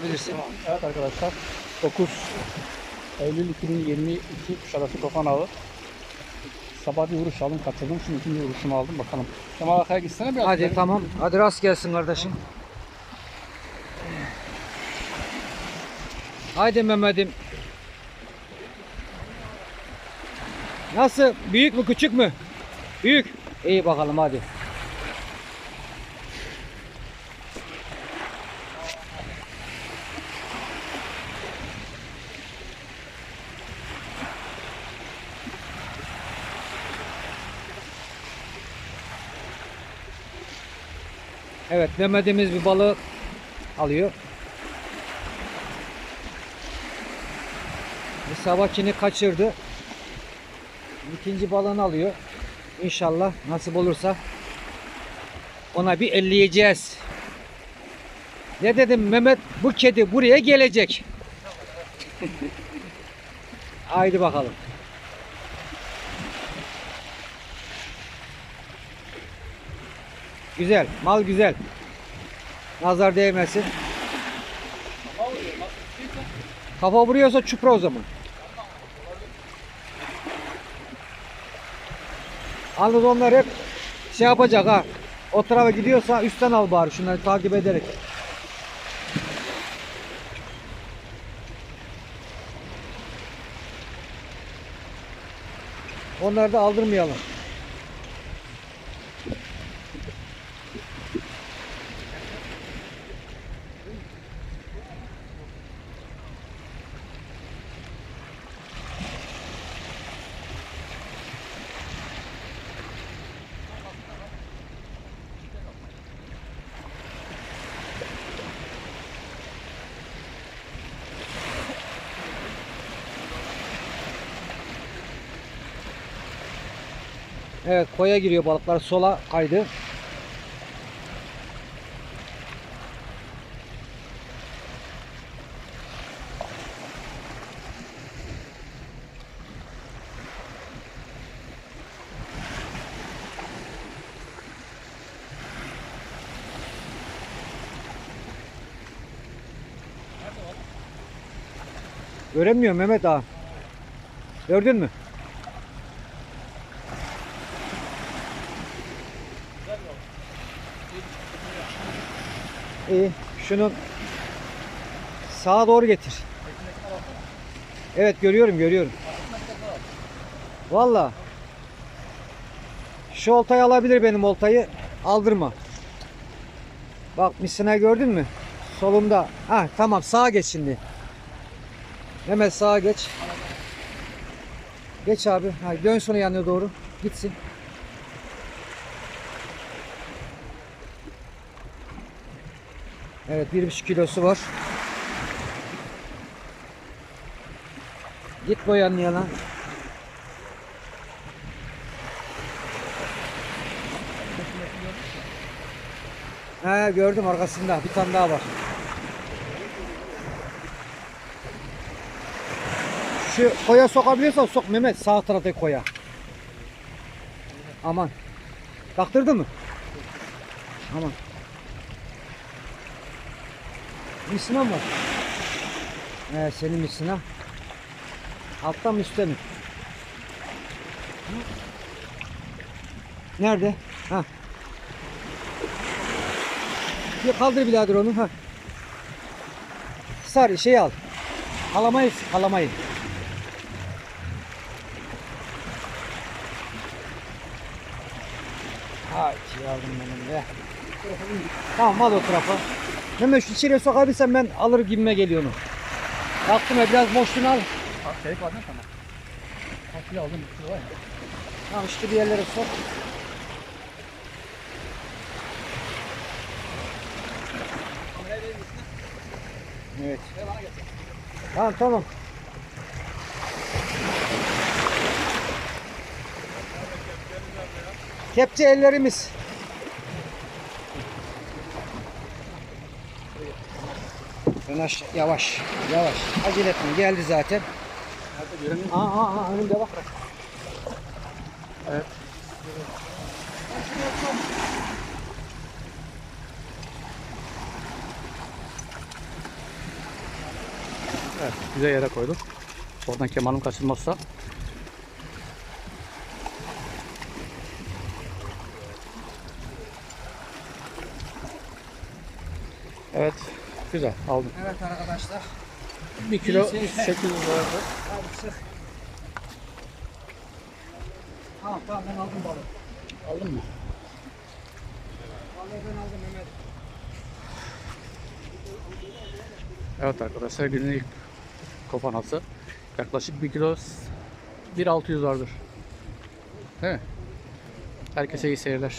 Bilirsin. Evet arkadaşlar 9 Eylül 2022 Kuşadası Tofan Ağı. Sabah bir vuruş aldım kaçırdım. Şimdi ikinci vuruşumu aldım bakalım. Kemal arkaya gitsene biraz. Hadi ileri. tamam. Hadi rast gelsin kardeşim. Haydi Mehmet'im. Nasıl? Büyük mü küçük mü? Büyük. İyi bakalım hadi. Evet Mehmet'imiz bir balık alıyor. Bir sabahkini kaçırdı. İkinci balığını alıyor. İnşallah nasip olursa ona bir elleyeceğiz. Ne dedim Mehmet bu kedi buraya gelecek. Haydi bakalım. Güzel, mal güzel. Nazar değmesin. Kafa vuruyorsa çupra o zaman. Yalnız onlar hep şey yapacak ha. O tarafa gidiyorsa üstten al bari şunları takip ederek. Onları da aldırmayalım. Evet koya giriyor balıklar sola kaydı. Göremiyorum Mehmet ağa. Gördün mü? İyi. Şunu sağa doğru getir. Evet görüyorum görüyorum. Valla. Şu oltayı alabilir benim oltayı. Aldırma. Bak misina gördün mü? Solunda. Ha tamam sağa geç şimdi. Hemen sağa geç. Geç abi. Ha, dön sonra yanına doğru. Gitsin. Evet bir buçuk kilosu var. Git boyanın yana. He gördüm arkasında bir tane daha var. Şu koya sokabiliyorsan sok Mehmet sağ taraftaki koya. Aman. Taktırdı mı? Aman. Misina mı? Ee, senin misina. Alttan mı üstte mi? Nerede? Ha. Bir kaldır birader onu. Ha. Sar şey al. Kalamayı, kalamayı. Ay yavrum benim be. Tamam al o tarafa. Mehmet şu içeriye sokabilsem ben alır gibime geliyor onu. Baktım ya biraz boşluğunu al. Çelik var ne sana? Haklı aldım. bir şey var ya. Tamam işte bir yerlere sok. Evet. Tamam tamam. Kepçe ellerimiz. Yavaş, yavaş, yavaş. Acele etme. Geldi zaten. Aa, aa, aa, önümde bak. Evet. Evet, güzel yere koydum. Oradan kemanım kaçırmazsa. Evet, güzel aldım. Evet arkadaşlar. 1 kilo İyisi. 800 lira. Hadi sık. Tamam tamam ben aldım balık. Aldın mı? Vallahi ben aldım Mehmet. Evet arkadaşlar günün ilk kopanası. Yaklaşık 1 kilo 1.600 vardır. Değil mi? Herkese iyi seyirler.